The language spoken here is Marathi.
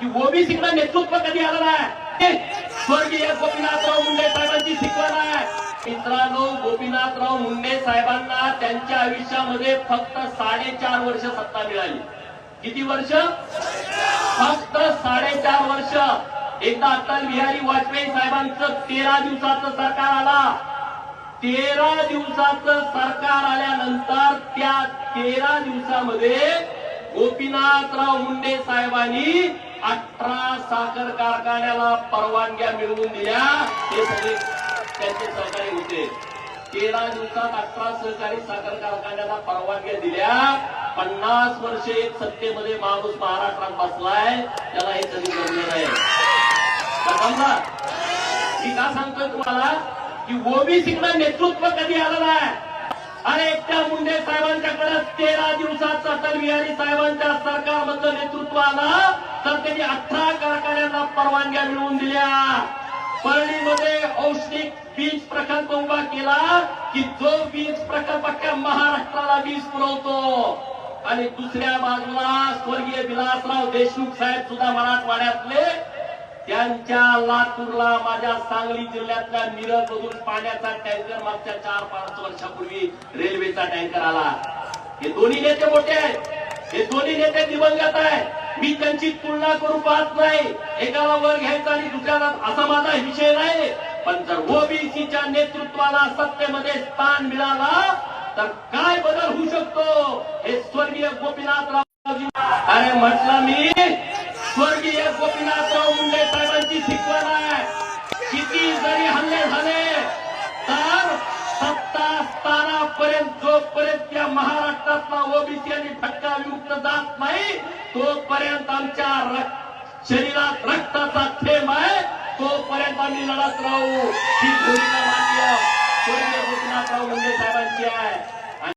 की ओबीसीकडे नेतृत्व कधी आलं नाही? स्वर्गीय गोपीनाथराव मुंडे साहेबांची शिकवण आहे. मित्रांनो गोपीनाथराव मुंडे साहेबांना त्यांच्या आयुष्यामध्ये फक्त साडेचार वर्ष सत्ता मिळाली. किती वर्ष? फक्त साडेचार वर्ष. एकदा अटल बिहारी वाजपेयी साहेबांचं तेरा दिवसाचं सरकार आला. तेरा दिवसाचं सरकार आल्यानंतर त्या तेरा दिवसामध्ये गोपीनाथराव मुंडे साहेबांनी अठरा साखर कारखान्याला परवानग्या मिळवून दिल्या हे सगळे त्यांचे सहकारी होते. तेरा दिवसात अठरा सहकारी साखर कारखान्याला परवानग्या दिल्या. पन्नास वर्षे एक सत्तेमध्ये माणूस महाराष्ट्रात बसलाय त्याला हे कधी जमलं आहे मी का सांगतोय तुम्हाला? की ओबीसीकडे नेतृत्व कधी आलं नाही? अरे एकट्या मुंडे साहेबांच्याकडे तेरा दिवसात अटल बिहारी साहेबांच्या सरकारमधलं नेतृत्व आलं तर त्यांनी अठरा कारखान्यांना परवानग्या मिळवून दिल्या. परळीमध्ये औष्णिक वीज प्रकल्प उभा केला की जो वीज प्रकल्प अख्ख्या महाराष्ट्राला वीज पुरवतो. आणि दुसऱ्या बाजूला स्वर्गीय विलासराव देशमुख साहेब सुद्धा मराठवाड्यातले त्यांच्या लातूरला माझ्या सांगली जिल्ह्यातल्या मिरज मधून पाण्याचा टँकर मागच्या चार पाच वर्षापूर्वी रेल्वेचा टँकर आला. हे दोन्ही नेते मोठे आहेत. हे दोन्ही नेते दिवंगत आहेत. मी त्यांची तुलना करू पाहत नाही. एकाला वर घ्यायचा आणि दुसऱ्याला असा माझा विषय नाही. पण जर ओबीसीच्या नेतृत्वाला सत्तेमध्ये स्थान मिळाला तर काय बदल होऊ शकतो? हे स्वर्गीय गोपीनाथ गोपीनाथराव अरे म्हटलं मी स्वर्गीय गोपीनाथराव मुंडे साहेबांची शिकवण आहे. किती जरी हल्ले झाले तर सत्ता स्थानापर्यंत जोपर्यंत या महाराष्ट्रातला ओबीसी आणि फटका विमुक्त जात नाही तोपर्यंत आमच्या शरीरात रक्ताचा थेंब आहे. तोपर्यंत आम्ही लढत राहू. ही भूमिका मान्य स्वर्गीय गोपीनाथराव मुंडे साहेबांची आहे.